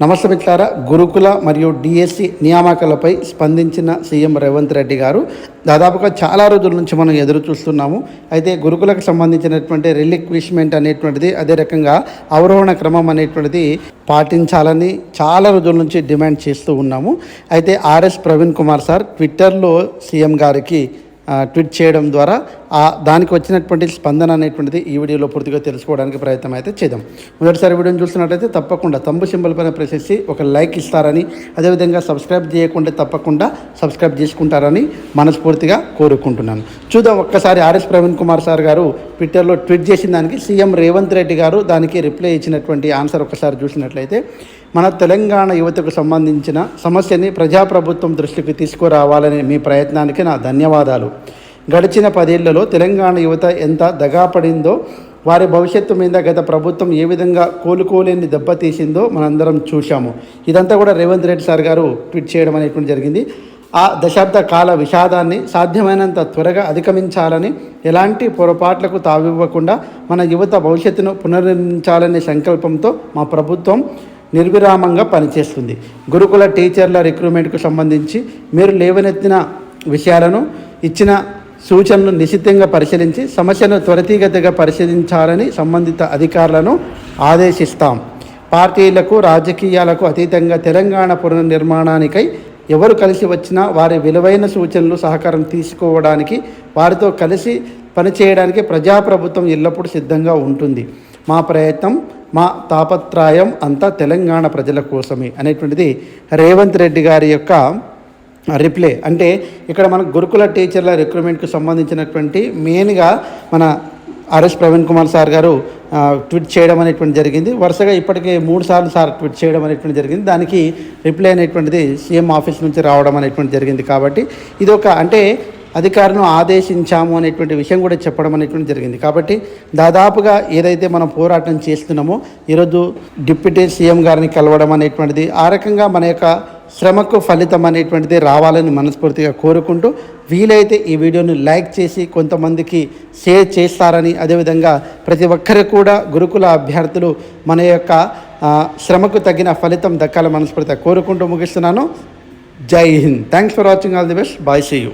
నమస్తే మిత్రులారా గురుకుల మరియు డిఎస్సి నియామకాలపై స్పందించిన సీఎం రేవంత్ రెడ్డి గారు. దాదాపుగా చాలా రోజుల నుంచి మనం ఎదురు చూస్తున్నాము. అయితే గురుకులకు సంబంధించినటువంటి రిలిక్విష్మెంట్ అనేటువంటిది అదే రకంగా అవరోహణ క్రమం అనేటువంటిది పాటించాలని చాలా రోజుల నుంచి డిమాండ్ చేస్తూ ఉన్నాము. అయితే ఆర్ఎస్ ప్రవీణ్ కుమార్ సార్ ట్విట్టర్లో సీఎం గారికి ట్వీట్ చేయడం ద్వారా ఆ దానికి వచ్చినటువంటి స్పందన అనేటువంటిది ఈ వీడియోలో పూర్తిగా తెలుసుకోవడానికి ప్రయత్నం అయితే చేద్దాం. మొదటిసారి వీడియోని చూస్తున్నట్లయితే తప్పకుండా తంబు సింబల్ పైన ప్రెస్ చేసి ఒక లైక్ ఇస్తారని అదేవిధంగా సబ్స్క్రైబ్ చేయకుండా తప్పకుండా సబ్స్క్రైబ్ చేసుకుంటారని మనస్ఫూర్తిగా కోరుకుంటున్నాను. చూద్దాం ఒక్కసారి ఆర్ఎస్ ప్రవీణ్ కుమార్ సార్ గారు ట్విట్టర్లో ట్వీట్ చేసిన దానికి సీఎం రేవంత్ రెడ్డి గారు దానికి రిప్లై ఇచ్చినటువంటి ఆన్సర్ ఒకసారి చూసినట్లయితే మన తెలంగాణ యువతకు సంబంధించిన సమస్యని ప్రజాప్రభుత్వం దృష్టికి తీసుకురావాలనే మీ ప్రయత్నానికి నా ధన్యవాదాలు. గడిచిన పదేళ్ళలో తెలంగాణ యువత ఎంత దగాపడిందో వారి భవిష్యత్తు మీద గత ప్రభుత్వం ఏ విధంగా కోలుకోలేని దెబ్బతీసిందో మనందరం చూశాము. ఇదంతా కూడా రేవంత్ రెడ్డి సార్ గారు ట్వీట్ చేయడం అనేటువంటి జరిగింది. ఆ దశాబ్ద కాల విషాదాన్ని సాధ్యమైనంత త్వరగా అధిగమించాలని ఎలాంటి పొరపాట్లకు తావివ్వకుండా మన యువత భవిష్యత్తును పునర్నిర్మించాలనే సంకల్పంతో మా ప్రభుత్వం నిర్విరామంగా పనిచేస్తుంది. గురుకుల టీచర్ల రిక్రూట్మెంట్కు సంబంధించి మీరు లేవనెత్తిన విషయాలను ఇచ్చిన సూచనలు నిశితంగా పరిశీలించి సమస్యను త్వరితగతిగా పరిశీలించాలని సంబంధిత అధికారులను ఆదేశిస్తాం. పార్టీలకు రాజకీయాలకు అతీతంగా తెలంగాణ పునర్నిర్మాణానికై ఎవరు కలిసి వచ్చినా వారి విలువైన సూచనలు సహకారం తీసుకోవడానికి వారితో కలిసి పనిచేయడానికి ప్రజాప్రభుత్వం ఎల్లప్పుడూ సిద్ధంగా ఉంటుంది. మా ప్రయత్నం మా తాపత్రయం అంతా తెలంగాణ ప్రజల కోసమే అనేటువంటిది రేవంత్ రెడ్డి గారి యొక్క రిప్లై. అంటే ఇక్కడ మన గురుకుల టీచర్ల రిక్రూట్మెంట్కి సంబంధించినటువంటి మెయిన్గా మన ఆర్ఎస్ ప్రవీణ్ కుమార్ సార్ గారు ట్వీట్ చేయడం అనేటువంటి జరిగింది. వరుసగా ఇప్పటికే మూడు సార్లు సార్ ట్వీట్ చేయడం అనేటువంటి జరిగింది. దానికి రిప్లై అనేటువంటిది సీఎం ఆఫీస్ నుంచి రావడం అనేటువంటి జరిగింది కాబట్టి ఇది ఒక అంటే అధికారులను ఆదేశించాము అనేటువంటి విషయం కూడా చెప్పడం అనేటువంటి జరిగింది. కాబట్టి దాదాపుగా ఏదైతే మనం పోరాటం చేస్తున్నామో ఈరోజు డిప్యూటీ సీఎం గారిని కలవడం అనేటువంటిది ఆ రకంగా మన యొక్క శ్రమకు ఫలితం అనేటువంటిది రావాలని మనస్ఫూర్తిగా కోరుకుంటూ వీలైతే ఈ వీడియోని లైక్ చేసి కొంతమందికి షేర్ చేస్తారని అదేవిధంగా ప్రతి ఒక్కరు కూడా గురుకుల అభ్యర్థులు మన యొక్క శ్రమకు తగిన ఫలితం దక్కాలని మనస్ఫూర్తిగా కోరుకుంటూ ముగిస్తున్నాను. Jai Hind. Thanks for watching all the best bye see you